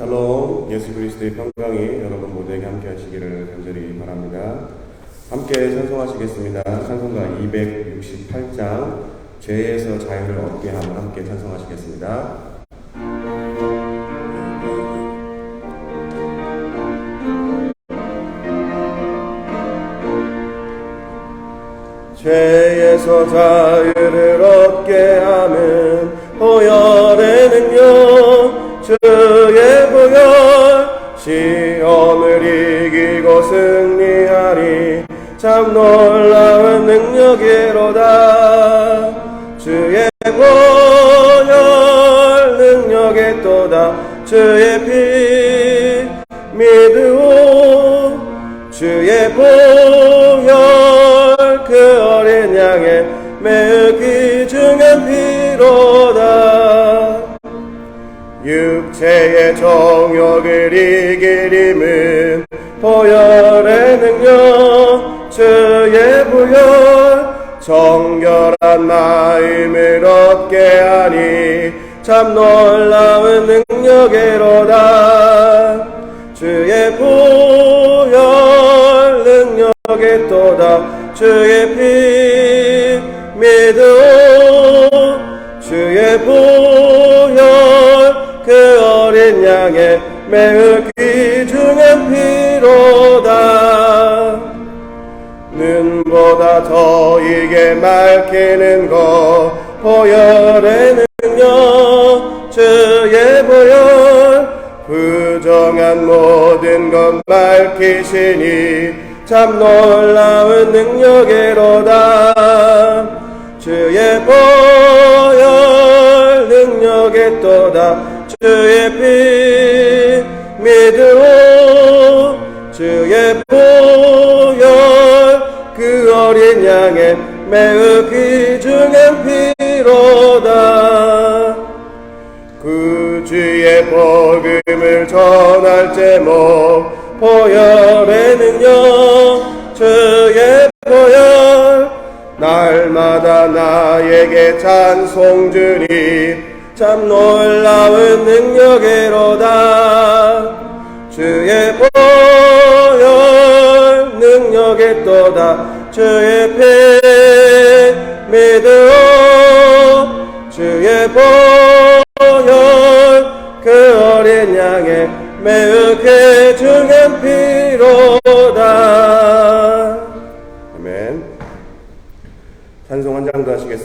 샬롬 예수 그리스도의 평강이 여러분 모두에게 함께 하시기를 간절히 바랍니다. 함께 찬송하시겠습니다. 찬송가 268장 죄에서 자유를 얻게 함을 함께 찬송하시겠습니다. 죄에서 자유를 얻게 하는 참 놀라운 능력이로다. 주의 보혈 능력의 또다. 주의 피 믿으오. 주의 보혈 그 어린 양의 매우 귀중한 피로다. 육체의 정욕을 이기림은 보혈의 능력 마음을 얻게 하니 참 놀라운 능력이로다. 주의 보혈 능력이 또다. 주의 피 믿어 주의 보혈 그 어린 양의 매우 귀중한 피로다 눈보다 더 이게 맑히는 것 보혈의 능력 주의 보혈. 부정한 모든 것 밝히시니 참 놀라운 능력이로다. 주의 보혈 능력의 또다. 주의 피 믿으오. 주의 그 어린 양의 매우 귀중한 피로다. 구주의 복음을 전할 제목 보혈의 능력 주의 보혈. 날마다 나에게 찬송 주니 참 놀라운 능력이로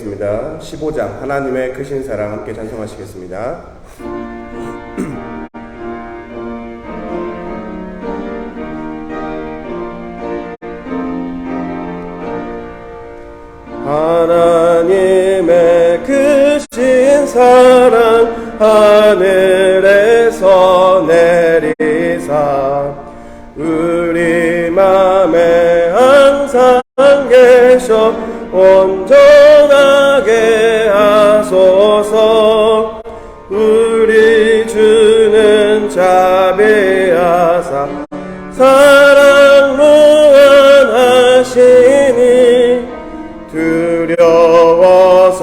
하시겠습니다. 15장 하나님의 크신 사랑 함께 찬송하시겠습니다. 하나님의 크신 사랑 하늘에서 내리사 우리 맘에 항상 계셔 온전 하게 하소서. 우리 주는 자비하사 사랑 무한하시니 두려워서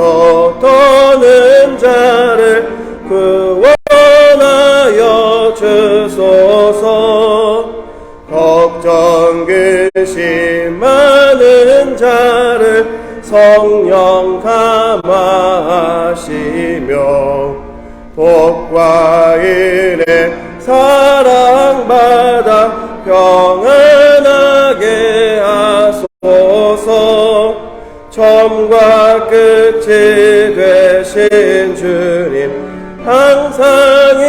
떠는 자를 구원하여 주소서. 걱정 근심 많은 자를 성령 감화하시며 복과 은혜 사랑받아 평안하게 하소서. 처음과 끝이 되신 주님 항상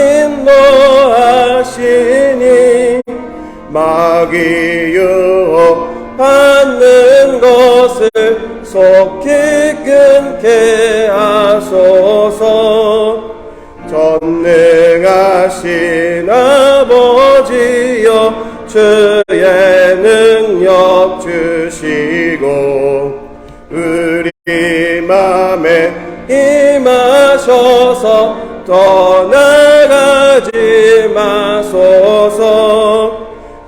인도하시니 마귀 떠나가지 마소서.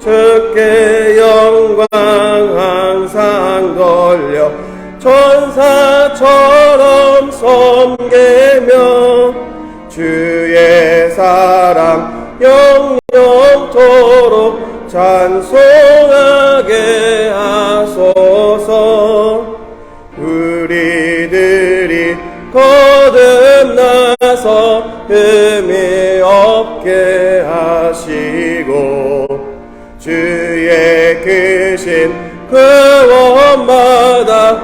주께 영광 항상 돌려 천사처럼 섬기며 주의 사랑 영 영원토록 찬송하게 하소서 거듭나서 흠이 없게 하시고 주의 크신 구원마다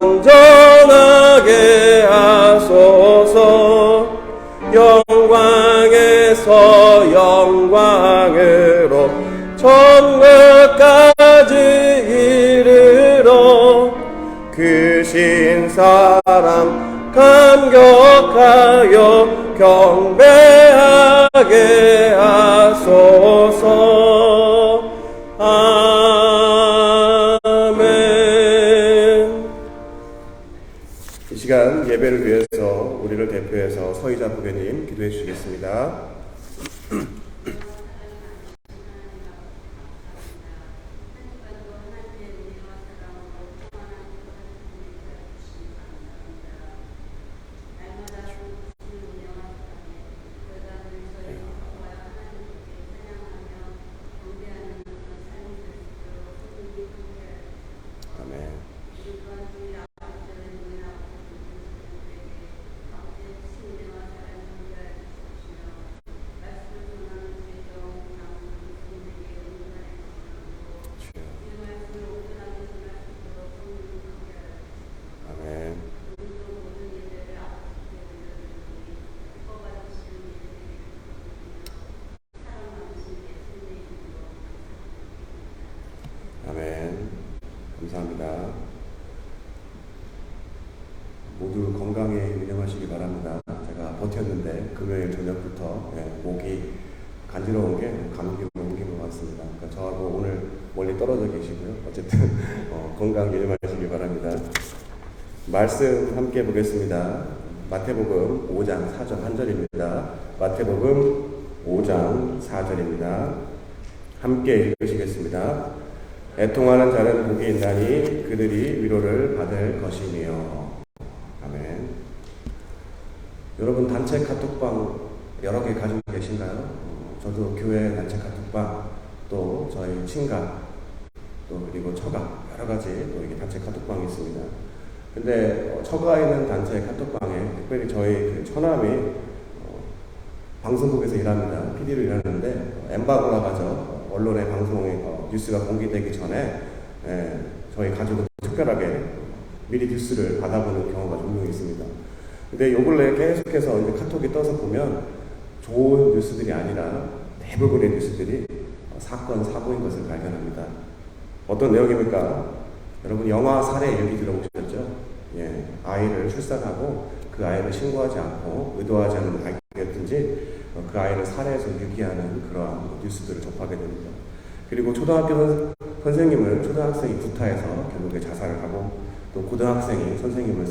온전하게 하소서. 영광에서 영광으로 천국까지 이르러 그신 사람 감격하여 경배하게 하소서 아멘 이 시간 예배를 위해서 우리를 대표해서 서희자 부교님 기도해 주시겠습니다. 아멘. 주여. 아멘. 아멘. 감사합니다. 모두 건강에 유념하시기 바랍니다. 제가 버텼는데 금요일 저녁부터 예, 목이 간지러운 게 감기 옮긴 것 같습니다. 그러니까 저하고 오늘 멀리 떨어져 계시고요. 어쨌든 어, 건강 유념하시기 바랍니다. 말씀 함께 보겠습니다. 마태복음 5장 4절 한 절입니다. 마태복음 5장 4절입니다. 함께 읽으시겠습니다. 애통하는 자는 복이 있나니 그들이 위로를 받을 것이며. 여러분 단체 카톡방 여러 개 가지고 계신가요? 어, 저도 교회 단체 카톡방 또 저희 친가 또 그리고 처가 여러 가지 또 이게 단체 카톡방이 있습니다. 근데 어, 처가에 있는 단체 카톡방에 특별히 저희 그 처남이 어, 방송국에서 일합니다. PD로 일하는데 어, 엠바고가 가죠. 언론의 방송에 어, 뉴스가 공개되기 전에 예, 저희 가족은 특별하게 미리 뉴스를 받아보는 경우가 종종 있습니다. 근데 요 근래 계속해서 이제 카톡이 떠서 보면 좋은 뉴스들이 아니라 대부분의 뉴스들이 어, 사건, 사고인 것을 발견합니다. 어떤 내용입니까? 여러분 영화 살해 얘기 들어보셨죠? 예, 아이를 출산하고 그 아이를 신고하지 않고 의도하지 않은 아이였든지 어, 그 아이를 살해해서 유기하는 그러한 뉴스들을 접하게 됩니다. 그리고 초등학교 선- 선생님을 초등학생이 구타해서 결국에 자살을 하고 또 고등학생이 선생님을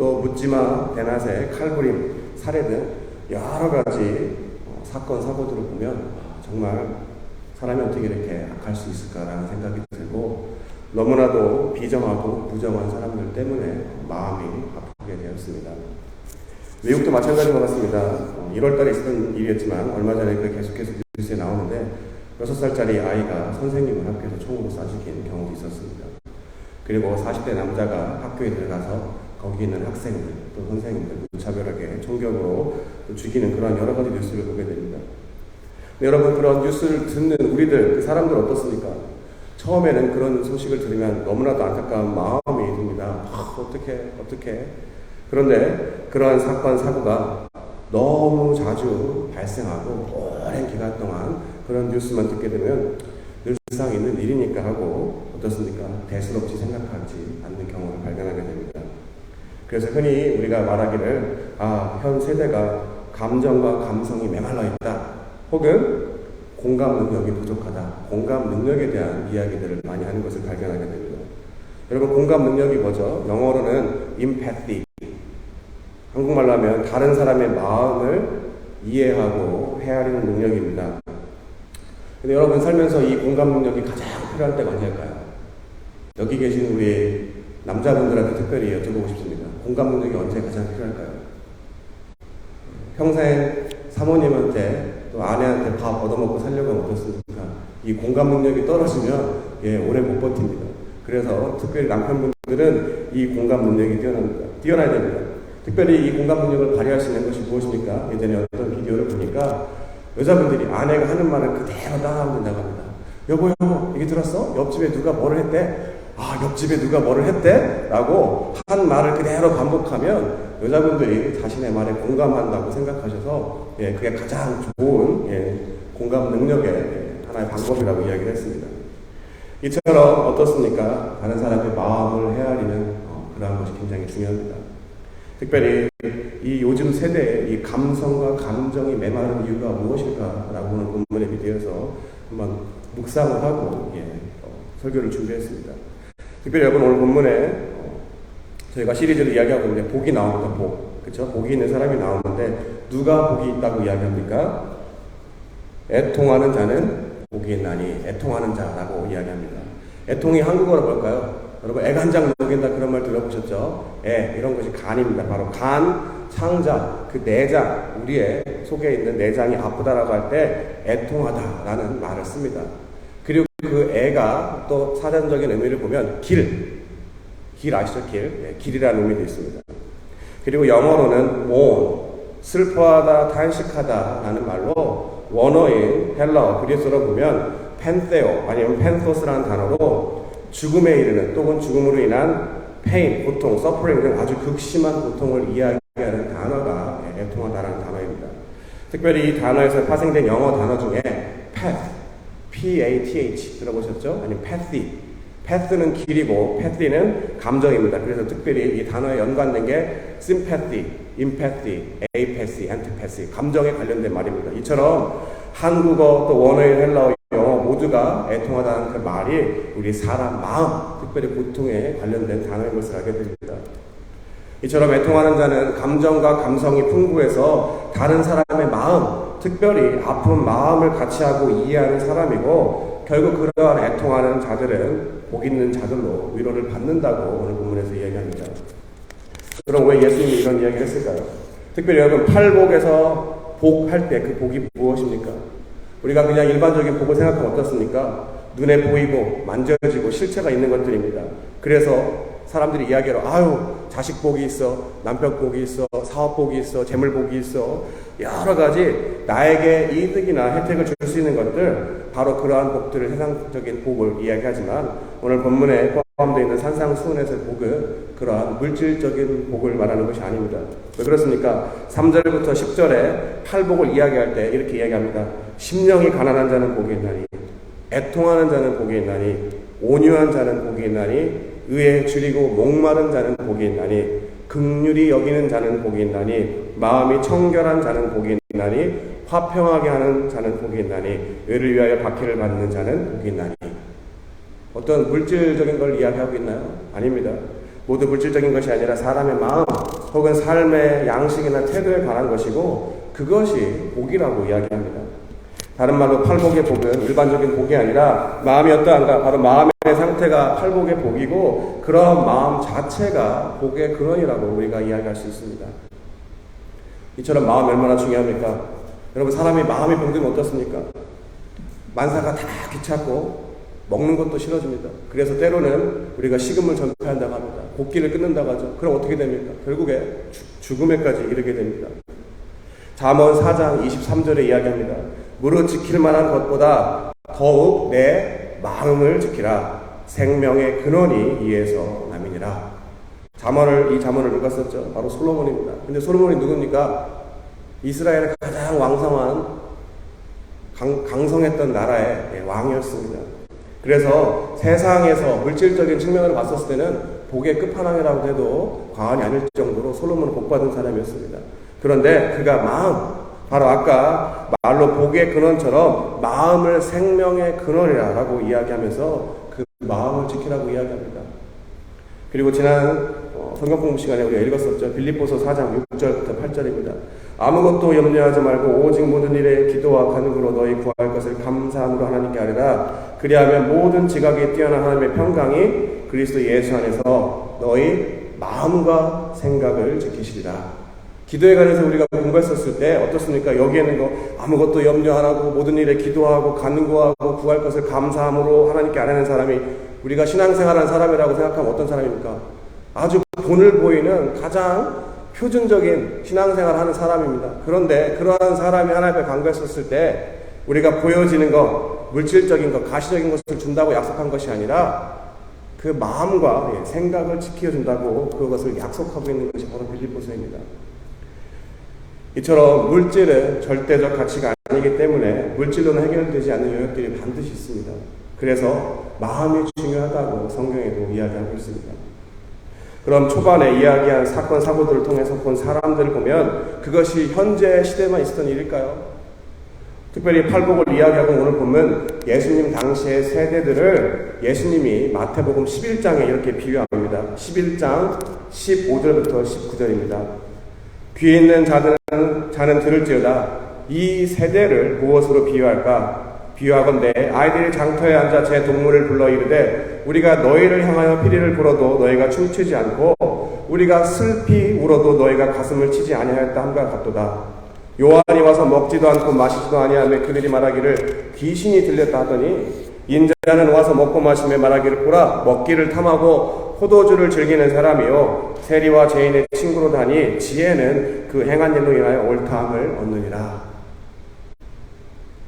또 묻지마, 대낮에 칼부림, 살해 등 여러 가지 어, 사건 사고들을 보면 아, 정말 사람이 어떻게 이렇게 악할 수 있을까라는 생각이 들고 너무나도 비정하고 부정한 사람들 때문에 마음이 아프게 되었습니다. 미국도 마찬가지인 것 같습니다. 어, 1월 달에 있었던 일이었지만 얼마 전에 그 계속해서 뉴스에 나오는데 6살짜리 아이가 선생님을 학교에서 총으로 쏴 죽인 경우도 있었습니다. 그리고 40대 남자가 학교에 들어가서 거기 있는 학생들 또 선생님들 무차별하게 총격으로 또 죽이는 그런 여러 가지 뉴스를 보게 됩니다. 여러분 그런 뉴스를 듣는 우리들 그 사람들 어떻습니까? 처음에는 그런 소식을 들으면 너무나도 안타까운 마음이 듭니다. 아, 어떻게 어떻게 그런데 그러한 사건 사고가 너무 자주 발생하고 오랜 기간 동안 그런 뉴스만 듣게 되면 늘상 있는 일이니까 하고 어떻습니까? 대수롭지 생각하지 않는 경우를 발견하게 됩니다. 그래서 흔히 우리가 말하기를 아, 현 세대가 감정과 감성이 메말라 있다. 혹은 공감 능력이 부족하다. 공감 능력에 대한 이야기들을 많이 하는 것을 발견하게 됩니다. 여러분 공감 능력이 뭐죠? 영어로는 empathy. 한국말로 하면 다른 사람의 마음을 이해하고 헤아리는 능력입니다. 근데 여러분 살면서 이 공감 능력이 가장 필요할 때가 언제일까요? 여기 계신 우리 남자분들한테 특별히 여쭤보고 싶습니다. 공감 능력이 언제 가장 필요할까요? 평생 사모님한테 또또 아내한테 밥 얻어먹고 살려고 하면 어떻습니까? 이 공감 능력이 떨어지면 예, 오래 못 버팁니다. 그래서 특별히 남편분들은 이 공감 능력이 뛰어납니다. 뛰어나야 됩니다. 특별히 이 공감 능력을 발휘할 수 있는 것이 무엇입니까? 예전에 어떤 비디오를 보니까 여자분들이 아내가 하는 말을 그대로 따라하면 된다고 합니다. 여보, 여보, 이게 들었어? 옆집에 누가 뭐를 했대? 아, 옆집에 누가 뭐를 했대? 라고 한 말을 그대로 반복하면 여자분들이 자신의 말에 공감한다고 생각하셔서 예, 그게 가장 좋은 예, 공감 능력의 예, 하나의 방법이라고 이야기를 했습니다. 이처럼 어떻습니까? 다른 사람의 마음을 헤아리는 어, 그러한 것이 굉장히 중요합니다. 특별히 이 요즘 세대에 이 감성과 감정이 메마른 이유가 무엇일까라고 오늘 본문에 비대어서 한번 묵상을 하고 예, 어, 설교를 준비했습니다. 특별히 여러분 오늘 본문에 어, 저희가 시리즈를 이야기하고 있는데 복이 나옵니다. 복. 그렇죠? 복이 있는 사람이 나오는데 누가 복이 있다고 이야기합니까? 애통하는 자는 복이 있나니 애통하는 자라고 이야기합니다. 애통이 한국어로 뭘까요? 여러분 애간장 녹인다 그런 말 들어보셨죠? 애 이런 것이 간입니다. 바로 간 창자 그 내장 우리의 속에 있는 내장이 아프다라고 할 때 애통하다라는 말을 씁니다. 그 애가 또 사전적인 의미를 보면 길, 길 아시죠? 길, 예, 길이라는 의미도 있습니다. 그리고 영어로는 mourn, 슬퍼하다, 탄식하다라는 말로 원어인 헬러 그리스어로 보면 펜테오 아니면 펜토스라는 단어로 죽음에 이르는 또는 죽음으로 인한 페인, 고통, 서프링 등 아주 극심한 고통을 이야기하는 단어가 예, 애통하다라는 단어입니다. 특별히 이 단어에서 파생된 영어 단어 중에 path, P-A-T-H 들어보셨죠? 아니면 pathy. path는 길이고 pathy는 감정입니다. 그래서 특별히 이 단어에 연관된 게 sympathy, empathy, apathy, antipathy 감정에 관련된 말입니다. 이처럼 한국어 또 원어인 헬라어 영어 모두가 애통하다는 그 말이 우리 사람 마음, 특별히 고통에 관련된 단어인 것을 알게 됩니다. 이처럼 애통하는 자는 감정과 감성이 풍부해서 다른 사람의 마음, 특별히 아픈 마음을 같이 하고 이해하는 사람이고 결국 그러한 애통하는 자들은 복 있는 자들로 위로를 받는다고 오늘 본문에서 이야기합니다. 그럼 왜 예수님이 이런 이야기를 했을까요? 특별히 여러분 팔복에서 복 할 때 그 복이 무엇입니까? 우리가 그냥 일반적인 복을 생각하면 어떻습니까? 눈에 보이고 만져지고 실체가 있는 것들입니다. 그래서 사람들이 이야기하러 아유 자식 복이 있어 남편 복이 있어 사업 복이 있어 재물 복이 있어 여러 가지 나에게 이득이나 혜택을 줄 수 있는 것들 바로 그러한 복들을 세상적인 복을 이야기하지만 오늘 본문에 포함되어 있는 산상수훈에서의 복은 그러한 물질적인 복을 말하는 것이 아닙니다. 왜 그렇습니까? 3절부터 10절에 팔복을 이야기할 때 이렇게 이야기합니다. 심령이 가난한 자는 복이 있나니 애통하는 자는 복이 있나니 온유한 자는 복이 있나니 의에 줄이고 목마른 자는 복이 있나니 극률이 여기는 자는 복이 있나니 마음이 청결한 자는 복이 있나니 화평하게 하는 자는 복이 있나니 의를 위하여 박해를 받는 자는 복이 있나니 어떤 물질적인 걸 이야기하고 있나요? 아닙니다. 모두 물질적인 것이 아니라 사람의 마음 혹은 삶의 양식이나 태도에 관한 것이고 그것이 복이라고 이야기합니다. 다른 말로 팔복의 복은 일반적인 복이 아니라 마음이 어떠한가? 바로 마음의 상태가 팔복의 복이고 그런 마음 자체가 복의 근원이라고 우리가 이야기할 수 있습니다. 이처럼 마음이 얼마나 중요합니까? 여러분 사람이 마음이 병들면 어떻습니까? 만사가 다 귀찮고 먹는 것도 싫어집니다. 그래서 때로는 우리가 식음을 전폐한다고 합니다. 곡기를 끊는다고 하죠. 그럼 어떻게 됩니까? 결국에 죽음에까지 이르게 됩니다. 잠언 4장 23절에 이야기합니다. 무릇 지킬 만한 것보다 더욱 내 마음을 지키라. 생명의 근원이 이에서 남이니라. 잠언을 이 잠언을 누가 썼죠? 바로 솔로몬입니다. 근데 솔로몬이 누굽니까? 이스라엘의 가장 왕성한 강, 강성했던 나라의 왕이었습니다. 그래서 세상에서 물질적인 측면으로 봤었을 때는 복의 끝판왕이라고 해도 과언이 아닐 정도로 솔로몬은 복받은 사람이었습니다. 그런데 그가 마음, 바로 아까 말로 복의 근원처럼 마음을 생명의 근원이라고 이야기하면서 그 마음을 지키라고 이야기합니다. 그리고 지난 어, 성경 공부 시간에 우리가 읽었었죠. 빌립보서 4장 6절부터 8절입니다. 아무것도 염려하지 말고 오직 모든 일에 기도와 간구로 너희 구할 것을 감사함으로 하나님께 아뢰라. 그리하면 모든 지각이 뛰어난 하나님의 평강이 그리스도 예수 안에서 너희 마음과 생각을 지키시리라. 기도에 관해서 우리가 공부했었을 때 어떻습니까? 여기에는 뭐 아무것도 염려 안 하고 모든 일에 기도하고 간구하고 구할 것을 감사함으로 하나님께 아뢰는 사람이 우리가 신앙생활하는 사람이라고 생각하면 어떤 사람입니까? 아주 본을 보이는 가장 표준적인 신앙생활 하는 사람입니다. 그런데 그러한 사람이 하나님 앞에 간구했었을 때 우리가 보여지는 것, 물질적인 것, 가시적인 것을 준다고 약속한 것이 아니라 그 마음과 예, 생각을 지켜준다고 그것을 약속하고 있는 것이 바로 빌립보서입니다. 이처럼 물질은 절대적 가치가 아니기 때문에 물질로는 해결되지 않는 영역들이 반드시 있습니다. 그래서 마음이 중요하다고 성경에도 이야기하고 있습니다. 그럼 초반에 이야기한 사건, 사고들을 통해서 본 사람들을 보면 그것이 현재 시대만 있었던 일일까요? 특별히 팔복을 이야기하고 오늘 보면 예수님 당시의 세대들을 예수님이 마태복음 11장에 이렇게 비유합니다. 11장 15절부터 19절입니다. 귀에 있는 자들은, 자는 들을지어다. 이 세대를 무엇으로 비유할까? 비유하건대 아이들이 장터에 앉아 제 동물을 불러 이르되 우리가 너희를 향하여 피리를 불어도 너희가 춤추지 않고 우리가 슬피 울어도 너희가 가슴을 치지 아니하였다 함과 같도다. 요한이 와서 먹지도 않고 마시지도 아니하며 그들이 말하기를 귀신이 들렸다 하더니 인자는 와서 먹고 마시며 말하기를 보라 먹기를 탐하고 포도주를 즐기는 사람이요 세리와 죄인의 친구로 다니 지혜는 그 행한 일로 인하여 옳다함을 얻느니라.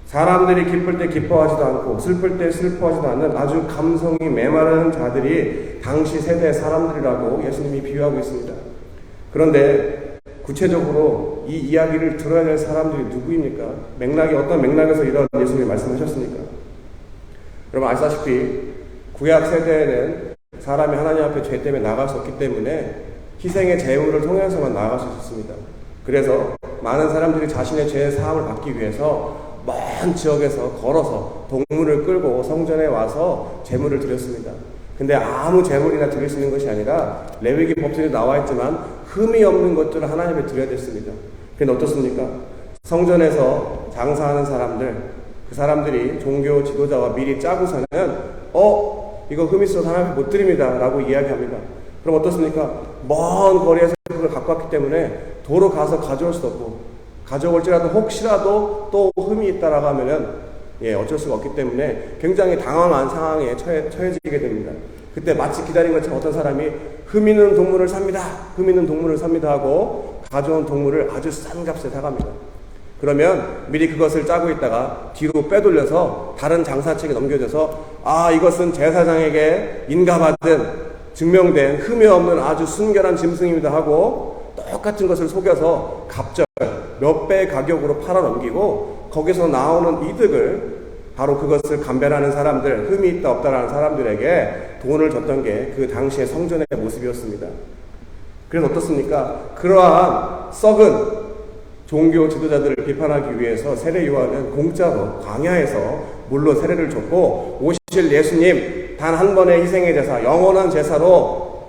사람들이 기쁠 때 기뻐하지도 않고 슬플 때 슬퍼하지도 않는 아주 감성이 메마른 자들이 당시 세대의 사람들이라고 예수님이 비유하고 있습니다. 그런데 구체적으로 이 이야기를 들어야 할 사람들이 누구입니까? 맥락이 어떤 맥락에서 이런 예수님이 말씀하셨습니까? 여러분 아시다시피 구약 세대에는 사람이 하나님 앞에 죄 때문에 나갈 수 없기 때문에 희생의 제물을 통해서만 나아갈 수 있었습니다. 그래서 많은 사람들이 자신의 죄의 사함을 받기 위해서 먼 지역에서 걸어서 동물을 끌고 성전에 와서 제물을 드렸습니다. 근데 아무 제물이나 드릴 수 있는 것이 아니라 레위기 법전에 나와 있지만 흠이 없는 것들을 하나님께 드려야 됐습니다. 근데 어떻습니까? 성전에서 장사하는 사람들, 그 사람들이 종교 지도자와 미리 짜고서는 어 이거 흠 있어서 하나님께 못 드립니다 라고 이야기합니다. 그럼 어떻습니까? 먼 거리에서 그걸 갖고 왔기 때문에 도로 가서 가져올 수도 없고 가져올지라도 혹시라도 또 흠이 있다라고 하면은 예, 어쩔 수가 없기 때문에 굉장히 당황한 상황에 처해, 처해지게 됩니다. 그때 마치 기다린 것처럼 어떤 사람이 흠 있는 동물을 삽니다. 흠 있는 동물을 삽니다 하고 가져온 동물을 아주 싼 값에 사갑니다. 그러면 미리 그것을 짜고 있다가 뒤로 빼돌려서 다른 장사책에 넘겨져서 아 이것은 제사장에게 인가받은 증명된 흠이 없는 아주 순결한 짐승입니다 하고 똑같은 것을 속여서 갑절 몇 배 가격으로 팔아 넘기고 거기서 나오는 이득을 바로 그것을 감별하는 사람들, 흠이 있다 없다라는 사람들에게 돈을 줬던 게 그 당시의 성전의 모습이었습니다. 그래서 어떻습니까? 그러한 썩은 종교 지도자들을 비판하기 위해서 세례 요한은 공짜로 광야에서 물로 세례를 줬고 오실 예수님 단 한 번의 희생의 제사, 영원한 제사로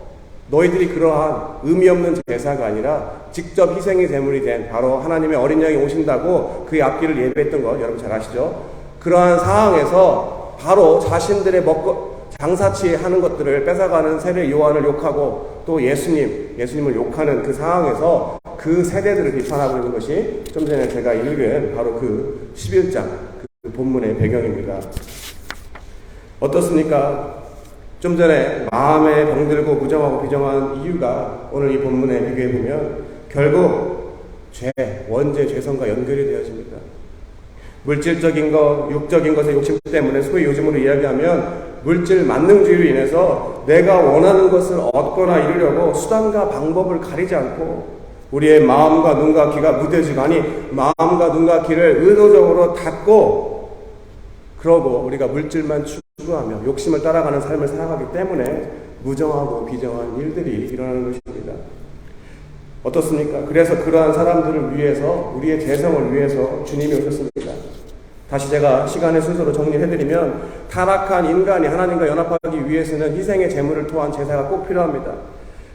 너희들이 그러한 의미 없는 제사가 아니라 직접 희생의 제물이 된 바로 하나님의 어린 양이 오신다고 그의 앞길을 예배했던 것 여러분 잘 아시죠? 그러한 상황에서 바로 자신들의 먹고 장사치 하는 것들을 뺏어가는 세례 요한을 욕하고 또 예수님, 예수님을 욕하는 그 상황에서 그 세대들을 비판하고 있는 것이 좀 전에 제가 읽은 바로 그 11장 그 본문의 배경입니다. 어떻습니까? 좀 전에 마음에 병들고 무정하고 비정한 이유가 오늘 이 본문에 비교해 보면 결국 죄, 원죄, 죄성과 연결이 되어집니다. 물질적인 것, 육적인 것의 욕심 때문에 소위 요즘으로 이야기하면 물질 만능주의로 인해서 내가 원하는 것을 얻거나 이루려고 수단과 방법을 가리지 않고 우리의 마음과 눈과 귀가 무뎌지고 아니 마음과 눈과 귀를 의도적으로 닫고 그러고 우리가 물질만 추구하며 욕심을 따라가는 삶을 살아가기 때문에 무정하고 비정한 일들이 일어나는 것입니다. 어떻습니까? 그래서 그러한 사람들을 위해서 우리의 재성을 위해서 주님이 오셨습니다. 다시 제가 시간의 순서로 정리해드리면 타락한 인간이 하나님과 연합하기 위해서는 희생의 제물을 토한 제사가 꼭 필요합니다.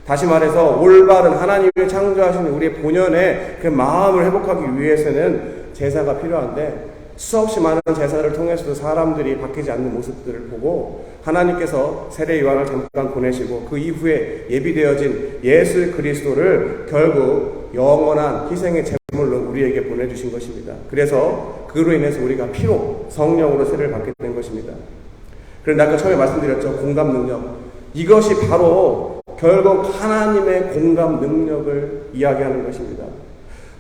다시 말해서 올바른 하나님을 창조하시는 우리의 본연의 그 마음을 회복하기 위해서는 제사가 필요한데 수없이 많은 제사를 통해서도 사람들이 바뀌지 않는 모습들을 보고 하나님께서 세례 요한을 잠깐 보내시고 그 이후에 예비되어진 예수 그리스도를 결국 영원한 희생의 제물로 우리에게 보내주신 것입니다. 그래서 그로 인해서 우리가 피로 성령으로 세례를 받게 된 것입니다. 그런데 아까 처음에 말씀드렸죠. 공감 능력. 이것이 바로 결국 하나님의 공감 능력을 이야기하는 것입니다.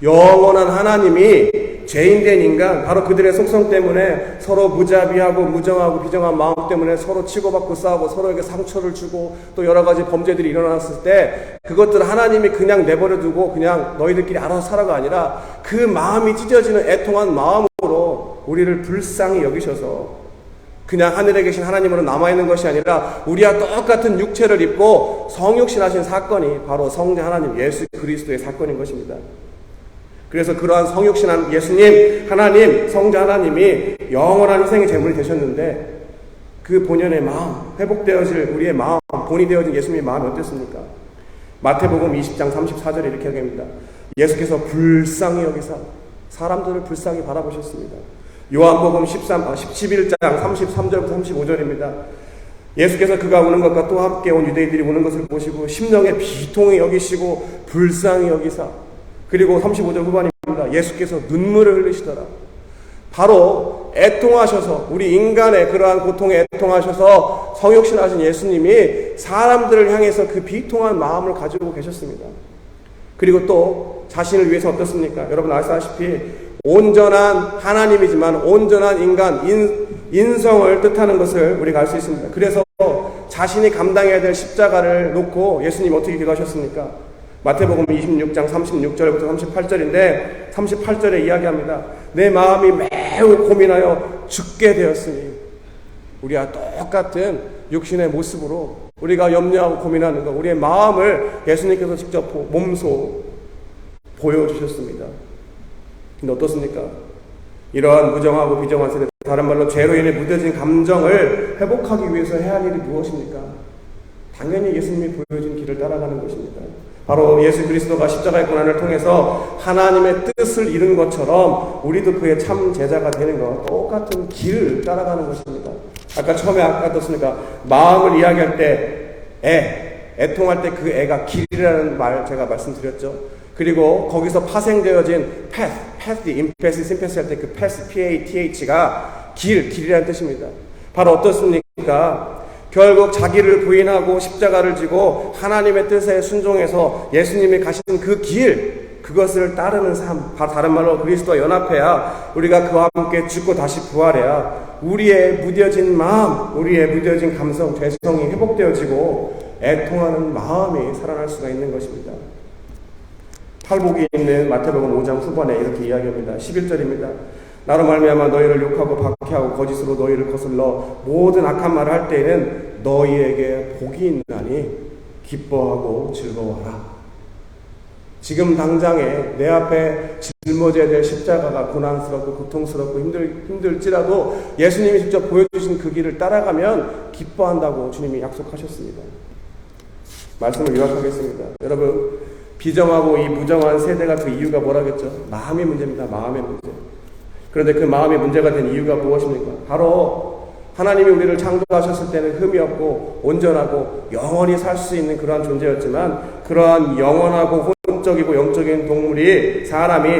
영원한 하나님이 죄인된 인간, 바로 그들의 속성 때문에 서로 무자비하고 무정하고 비정한 마음 때문에 서로 치고받고 싸우고 서로에게 상처를 주고 또 여러 가지 범죄들이 일어났을 때 그것들을 하나님이 그냥 내버려 두고 그냥 너희들끼리 알아서 살아가 아니라 그 마음이 찢어지는 애통한 마음으로 우리를 불쌍히 여기셔서 그냥 하늘에 계신 하나님으로 남아있는 것이 아니라 우리와 똑같은 육체를 입고 성육신하신 사건이 바로 성자 하나님 예수 그리스도의 사건인 것입니다. 그래서 그러한 성육신한 예수님, 하나님, 성자 하나님이 영원한 희생의 제물이 되셨는데 그 본연의 마음, 회복되어질 우리의 마음, 본이 되어진 예수님의 마음이 어땠습니까? 마태복음 20장 34절에 이렇게 하겠습니다. 예수께서 불쌍히 여기사 사람들을 불쌍히 바라보셨습니다. 요한복음 13, 아, 11장 33절부터 35절입니다. 예수께서 그가 우는 것과 또 함께 온 유대인들이 우는 것을 보시고 심령에 비통히 여기시고 불쌍히 여기사 그리고 35절 후반입니다. 예수께서 눈물을 흘리시더라. 바로 애통하셔서 우리 인간의 그러한 고통에 애통하셔서 성육신하신 예수님이 사람들을 향해서 그 비통한 마음을 가지고 계셨습니다. 그리고 또 자신을 위해서 어떻습니까? 여러분 아시다시피 온전한 하나님이지만 온전한 인간 인, 인성을 뜻하는 것을 우리가 알 수 있습니다. 그래서 자신이 감당해야 될 십자가를 놓고 예수님 어떻게 기도하셨습니까? 마태복음 26장 36절부터 38절인데 38절에 이야기합니다. 내 마음이 매우 고민하여 죽게 되었으니 우리와 똑같은 육신의 모습으로 우리가 염려하고 고민하는 것 우리의 마음을 예수님께서 직접 몸소 보여주셨습니다. 근데 어떻습니까? 이러한 무정하고 비정한 세대 다른 말로 죄로 인해 무뎌진 감정을 회복하기 위해서 해야 할 일이 무엇입니까? 당연히 예수님이 보여준 길을 따라가는 것입니다. 바로 예수 그리스도가 십자가의 고난을 통해서 하나님의 뜻을 이룬 것처럼 우리도 그의 참 제자가 되는 것 똑같은 길을 따라가는 것입니다. 아까 처음에 아까 어떻습니까? 마음을 이야기할 때 애, 애통할 때 그 애가 길이라는 말 제가 말씀드렸죠. 그리고 거기서 파생되어진 path, path, impes, sympathy 할 때 그 path, p-a-t-h가 길, 길이라는 뜻입니다. 바로 어떻습니까? 결국 자기를 부인하고 십자가를 지고 하나님의 뜻에 순종해서 예수님이 가신 그 길, 그것을 따르는 삶, 다른 말로 그리스도와 연합해야 우리가 그와 함께 죽고 다시 부활해야 우리의 무뎌진 마음, 우리의 무뎌진 감성, 죄성이 회복되어지고 애통하는 마음이 살아날 수가 있는 것입니다. 팔복이 있는 마태복음 5장 후반에 이렇게 이야기합니다. 11절입니다. 나로 말미암아 너희를 욕하고 박해하고 거짓으로 너희를 거슬러 모든 악한 말을 할 때에는 너희에게 복이 있나니 기뻐하고 즐거워하라. 지금 당장에 내 앞에 짊어져야 될 십자가가 고난스럽고 고통스럽고 힘들, 힘들지라도 예수님이 직접 보여주신 그 길을 따라가면 기뻐한다고 주님이 약속하셨습니다. 말씀을 요약하겠습니다. 여러분, 비정하고 이 무정한 세대가 그 이유가 뭐라겠죠? 마음의 문제입니다. 마음의 문제. 그런데 그 마음의 문제가 된 이유가 무엇입니까? 바로 하나님이 우리를 창조하셨을 때는 흠이 없고 온전하고 영원히 살 수 있는 그러한 존재였지만 그러한 영원하고 혼적이고 영적인 동물이 사람이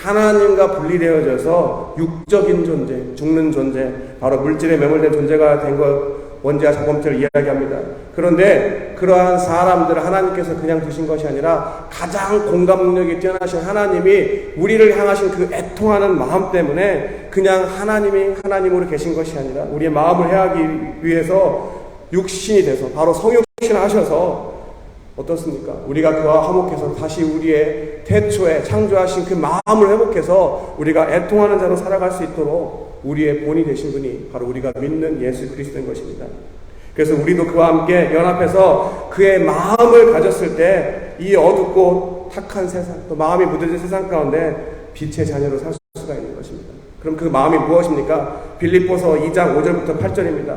하나님과 분리되어져서 육적인 존재, 죽는 존재, 바로 물질에 매몰된 존재가 된 것, 원죄와 자범죄를 이야기합니다. 그런데 그러한 사람들을 하나님께서 그냥 두신 것이 아니라 가장 공감 능력이 뛰어나신 하나님이 우리를 향하신 그 애통하는 마음 때문에 그냥 하나님이 하나님으로 계신 것이 아니라 우리의 마음을 해하기 위해서 육신이 돼서 바로 성육신 하셔서 어떻습니까? 우리가 그와 화목해서 다시 우리의 태초에 창조하신 그 마음을 회복해서 우리가 애통하는 자로 살아갈 수 있도록 우리의 본이 되신 분이 바로 우리가 믿는 예수 그리스도인 것입니다. 그래서 우리도 그와 함께 연합해서 그의 마음을 가졌을 때 이 어둡고 탁한 세상, 또 마음이 무뎌진 세상 가운데 빛의 자녀로 살 수가 있는 것입니다. 그럼 그 마음이 무엇입니까? 빌립보서 2장 5절부터 8절입니다.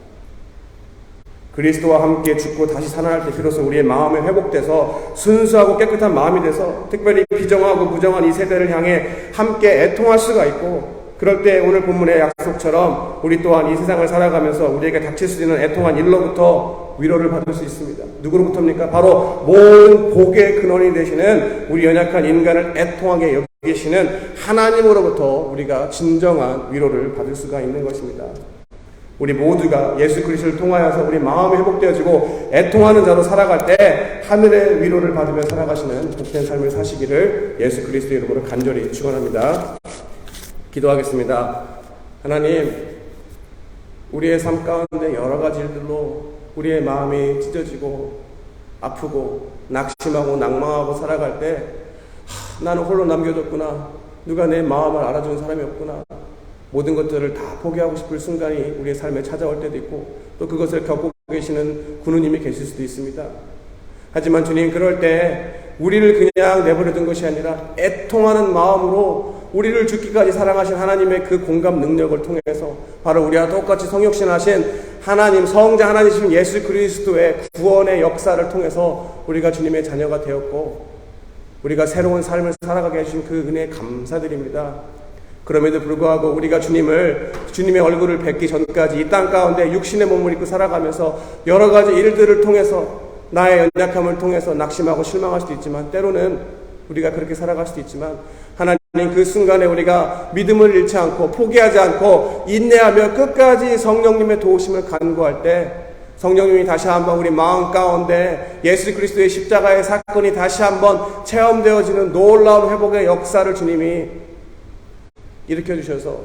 그리스도와 함께 죽고 다시 살아날 때 비로소 우리의 마음이 회복돼서 순수하고 깨끗한 마음이 돼서 특별히 비정하고 부정한 이 세대를 향해 함께 애통할 수가 있고 그럴 때 오늘 본문의 약속처럼 우리 또한 이 세상을 살아가면서 우리에게 닥칠 수 있는 애통한 일로부터 위로를 받을 수 있습니다. 누구로부터입니까? 바로 모든 복의 근원이 되시는 우리 연약한 인간을 애통하게 여기시는 하나님으로부터 우리가 진정한 위로를 받을 수가 있는 것입니다. 우리 모두가 예수 그리스도를 통하여서 우리 마음이 회복되어지고 애통하는 자로 살아갈 때 하늘의 위로를 받으며 살아가시는 복된 삶을 사시기를 예수 그리스도 이름으로 간절히 축원합니다. 기도하겠습니다. 하나님, 우리의 삶 가운데 여러 가지 일들로 우리의 마음이 찢어지고 아프고 낙심하고 낭망하고 살아갈 때 하, 나는 홀로 남겨졌구나. 누가 내 마음을 알아주는 사람이 없구나. 모든 것들을 다 포기하고 싶을 순간이 우리의 삶에 찾아올 때도 있고 또 그것을 겪고 계시는 군우님이 계실 수도 있습니다. 하지만 주님 그럴 때 우리를 그냥 내버려 둔 것이 아니라 애통하는 마음으로 우리를 죽기까지 사랑하신 하나님의 그 공감 능력을 통해서 바로 우리와 똑같이 성육신하신 하나님 성자 하나님이신 예수 그리스도의 구원의 역사를 통해서 우리가 주님의 자녀가 되었고 우리가 새로운 삶을 살아가게 해주신 그 은혜에 감사드립니다. 그럼에도 불구하고 우리가 주님을 주님의 얼굴을 뵙기 전까지 이 땅 가운데 육신의 몸을 입고 살아가면서 여러 가지 일들을 통해서 나의 연약함을 통해서 낙심하고 실망할 수도 있지만 때로는 우리가 그렇게 살아갈 수도 있지만 하나님 그 순간에 우리가 믿음을 잃지 않고 포기하지 않고 인내하며 끝까지 성령님의 도우심을 간구할 때 성령님이 다시 한번 우리 마음 가운데 예수 그리스도의 십자가의 사건이 다시 한번 체험되어지는 놀라운 회복의 역사를 주님이 일으켜 주셔서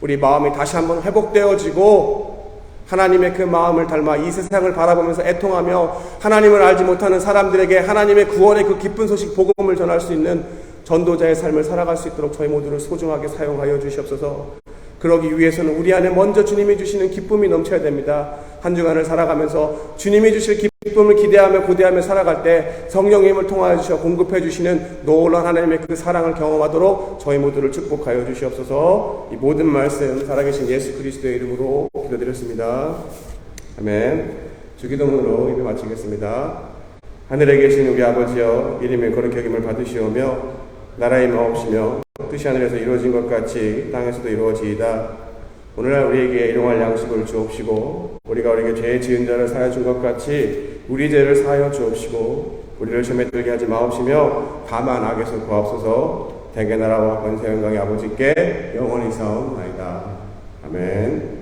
우리 마음이 다시 한번 회복되어지고 하나님의 그 마음을 닮아 이 세상을 바라보면서 애통하며 하나님을 알지 못하는 사람들에게 하나님의 구원의 그 기쁜 소식 복음을 전할 수 있는 전도자의 삶을 살아갈 수 있도록 저희 모두를 소중하게 사용하여 주시옵소서. 그러기 위해서는 우리 안에 먼저 주님이 주시는 기쁨이 넘쳐야 됩니다. 한 주간을 살아가면서 주님이 주실 기쁨 을 기대하며 고대하며 살아갈 때 성령님을 통하여 공급해 주시는 놀라운 하나님의 그 사랑을 경험하도록 저희 모두를 축복하여 주시옵소서. 이 모든 말씀 살아계신 예수 그리스도의 이름으로 기도드렸습니다. 아멘. 주기도문으로 예배 마치겠습니다. 하늘에 계신 우리 아버지여 이름의 거룩 여김을 받으시오며 나라의 마옵시며 뜻이 하늘에서 이루어진 것 같이 땅에서도 이루어지이다. 오늘날 우리에게 일용할 양식을 주옵시고 우리가 우리에게 죄 지은 자를 사하여 준 것 같이 우리 죄를 사하여 주옵시고 우리를 시험에 들게 하지 마옵시며 다만 악에서 구하옵소서 대개 나라와 권세 영광의 아버지께 영원히 사옵나이다. 아멘.